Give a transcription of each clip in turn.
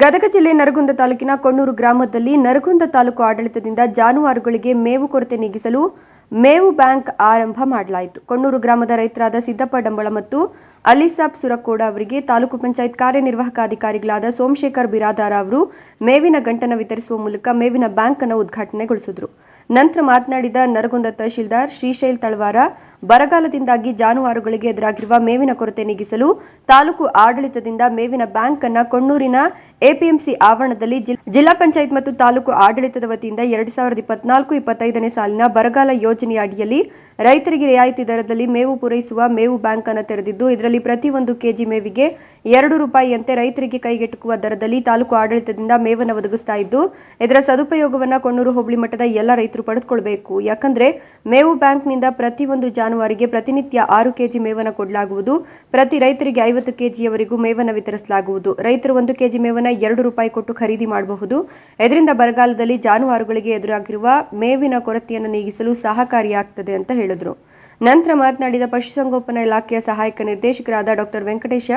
ಗದಗ ಜಿಲ್ಲೆ ನರಗುಂದ ತಾಲೂಕಿನ ಕೊಣ್ಣೂರು ಗ್ರಾಮದಲ್ಲಿ ನರಗುಂದ ತಾಲೂಕು ಆಡಳಿತದಿಂದ ಜಾನುವಾರುಗಳಿಗೆ ಮೇವು ಕೊರತೆ ನೀಗಿಸಲು ಮೇವು ಬ್ಯಾಂಕ್ ಆರಂಭ ಮಾಡಲಾಯಿತು. ಕೊಣ್ಣೂರು ಗ್ರಾಮದ ರೈತರಾದ ಸಿದ್ದಪ್ಪ ಡಂಬಳ ಮತ್ತು ಅಲಿಸಾಬ್ ಸುರಕೋಡ ಅವರಿಗೆ ತಾಲೂಕು ಪಂಚಾಯತ್ ಕಾರ್ಯನಿರ್ವಾಹಕ ಅಧಿಕಾರಿಗಳಾದ ಸೋಮಶೇಖರ್ ಬಿರಾದಾರ ಅವರು ಮೇವಿನ ಗಂಟನ್ನು ವಿತರಿಸುವ ಮೂಲಕ ಮೇವಿನ ಬ್ಯಾಂಕ್ ಅನ್ನು ಉದ್ಘಾಟನೆಗೊಳಿಸಿದರು. ನಂತರ ಮಾತನಾಡಿದ ನರಗುಂದ ತಹಶೀಲ್ದಾರ್ ಶ್ರೀಶೈಲ್ ತಳವಾರ, ಬರಗಾಲದಿಂದಾಗಿ ಜಾನುವಾರುಗಳಿಗೆ ಎದುರಾಗಿರುವ ಮೇವಿನ ಕೊರತೆ ನೀಗಿಸಲು ತಾಲೂಕು ಆಡಳಿತದಿಂದ ಮೇವಿನ ಬ್ಯಾಂಕ್ ಅನ್ನು ಕೊಣ್ಣೂರಿನ ಎಪಿಎಂಸಿ ಆವರಣದಲ್ಲಿ ಜಿಲ್- ಜಿಲ್ಲಾ ಪಂಚಾಯತ್ ಮತ್ತು ತಾಲೂಕು ಆಡಳಿತದ ವತಿಯಿಂದ ಎರಡ್ ಸಾವಿರದ ಇಪ್ಪತ್ನಾಲ್ಕು, ಇಪ್ಪತ್ತೈದನೇ ಸಾಲಿನ ಬರಗಾಲ ಯೋಜನೆಯ ಅಡಿಯಲ್ಲಿ ರೈತರಿಗೆ ರಿಯಾಯಿತಿ ದರದಲ್ಲಿ ಮೇವು ಪೂರೈಸುವ ಮೇವು ಬ್ಯಾಂಕ್ ಅನ್ನು ತೆರೆದಿದ್ದು, ಇದರಲ್ಲಿ ಪ್ರತಿ ಒಂದು ಕೆಜಿ ಮೇವಿಗೆ ಎರಡು ರೂಪಾಯಿಯಂತೆ ರೈತರಿಗೆ ಕೈಗೆಟುಕುವ ದರದಲ್ಲಿ ತಾಲೂಕು ಆಡಳಿತದಿಂದ ಮೇವನ್ನು ಒದಗಿಸ್ತಾ ಇದ್ದು, ಇದರ ಸದುಪಯೋಗವನ್ನ ಕೊಣ್ಣೂರು ಹೋಬಳಿ ಮಟ್ಟದ ಎಲ್ಲ ರೈತರು ಪಡೆದುಕೊಳ್ಬೇಕು. ಯಾಕಂದ್ರೆ ಮೇವು ಬ್ಯಾಂಕ್ನಿಂದ ಪ್ರತಿಯೊಂದು ಜಾನುವಾರಿಗೆ ಪ್ರತಿನಿತ್ಯ ಆರು ಕೆಜಿ ಮೇವನ್ನು ಕೊಡಲಾಗುವುದು. ಪ್ರತಿ ರೈತರಿಗೆ ಐವತ್ತು ಕೆಜಿಯವರೆಗೂ ಮೇವನ್ನು ವಿತರಿಸಲಾಗುವುದು. ರೈತರು ಒಂದು ಕೆಜಿ ಮೇವನ್ನು ಎರಡು ರೂಪಾಯಿ ಕೊಟ್ಟು ಖರೀದಿ ಮಾಡಬಹುದು. ಇದರಿಂದ ಬರಗಾಲದಲ್ಲಿ ಜಾನುವಾರುಗಳಿಗೆ ಎದುರಾಗಿರುವ ಮೇವಿನ ಕೊರತೆಯನ್ನು ನೀಗಿಸಲು ಸಹಕಾರಿಯಾಗ್ತದೆ ಅಂತ ಹೇಳಿದ್ರು. ನಂತರ ಮಾತನಾಡಿದ ಪಶುಸಂಗೋಪನಾ ಇಲಾಖೆಯ ಸಹಾಯಕ ನಿರ್ದೇಶಕರಾದ ಡಾಕ್ಟರ್ ವೆಂಕಟೇಶ,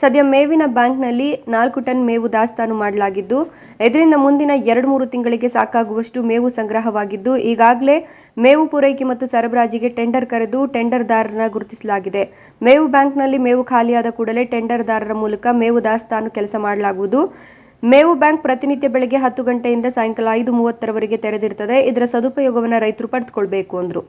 ಸದ್ಯ ಮೇವಿನ ಬ್ಯಾಂಕ್ನಲ್ಲಿ ನಾಲ್ಕು ಟನ್ ಮೇವು ದಾಸ್ತಾನು ಮಾಡಲಾಗಿದ್ದು, ಇದರಿಂದ ಮುಂದಿನ ಎರಡು ಮೂರು ತಿಂಗಳಿಗೆ ಸಾಕಾಗುವಷ್ಟು ಮೇವು ಸಂಗ್ರಹವಾಗಿದ್ದು, ಈಗಾಗಲೇ ಮೇವು ಪೂರೈಕೆ ಮತ್ತು ಸರಬರಾಜಿಗೆ ಟೆಂಡರ್ ಕರೆದು ಟೆಂಡರ್ದಾರರನ್ನ ಗುರುತಿಸಲಾಗಿದೆ. ಮೇವು ಬ್ಯಾಂಕ್ನಲ್ಲಿ ಮೇವು ಖಾಲಿಯಾದ ಕೂಡಲೇ ಟೆಂಡರ್ದಾರರ ಮೂಲಕ ಮೇವು ದಾಸ್ತಾನು ಕೆಲಸ ಮಾಡಲಾಗುವುದು. ಮೇವು ಬ್ಯಾಂಕ್ ಪ್ರತಿನಿತ್ಯ ಬೆಳಗ್ಗೆ ಹತ್ತು ಗಂಟೆಯಿಂದ ಸಾಯಂಕಾಲ ಐದು ಮೂವತ್ತರವರೆಗೆ ತೆರೆದಿರುತ್ತದೆ. ಇದರ ಸದುಪಯೋಗವನ್ನು ರೈತರು ಪಡೆದುಕೊಳ್ಬೇಕು, ಅಂದರು.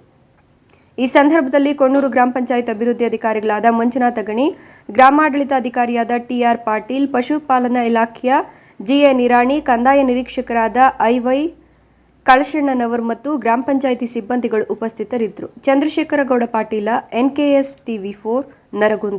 ಈ ಸಂದರ್ಭದಲ್ಲಿ ಕೊಣ್ಣೂರು ಗ್ರಾಮ ಪಂಚಾಯತ್ ಅಭಿವೃದ್ಧಿ ಅಧಿಕಾರಿಗಳಾದ ಮಂಜುನಾಥ ಗಣಿ, ಗ್ರಾಮಾಡಳಿತ ಅಧಿಕಾರಿಯಾದ ಟಿಆರ್ ಪಾಟೀಲ್, ಪಶುಪಾಲನಾ ಇಲಾಖೆಯ ಜಿಎ ನಿರಾಣಿ, ಕಂದಾಯ ನಿರೀಕ್ಷಕರಾದ ಐವೈ ಕಳಶಣ್ಣನವರ್ ಮತ್ತು ಗ್ರಾಮ ಪಂಚಾಯಿತಿ ಸಿಬ್ಬಂದಿಗಳು ಉಪಸ್ಥಿತರಿದ್ದರು. Chandrashekhargouda Patil NKS TV four, Naragund.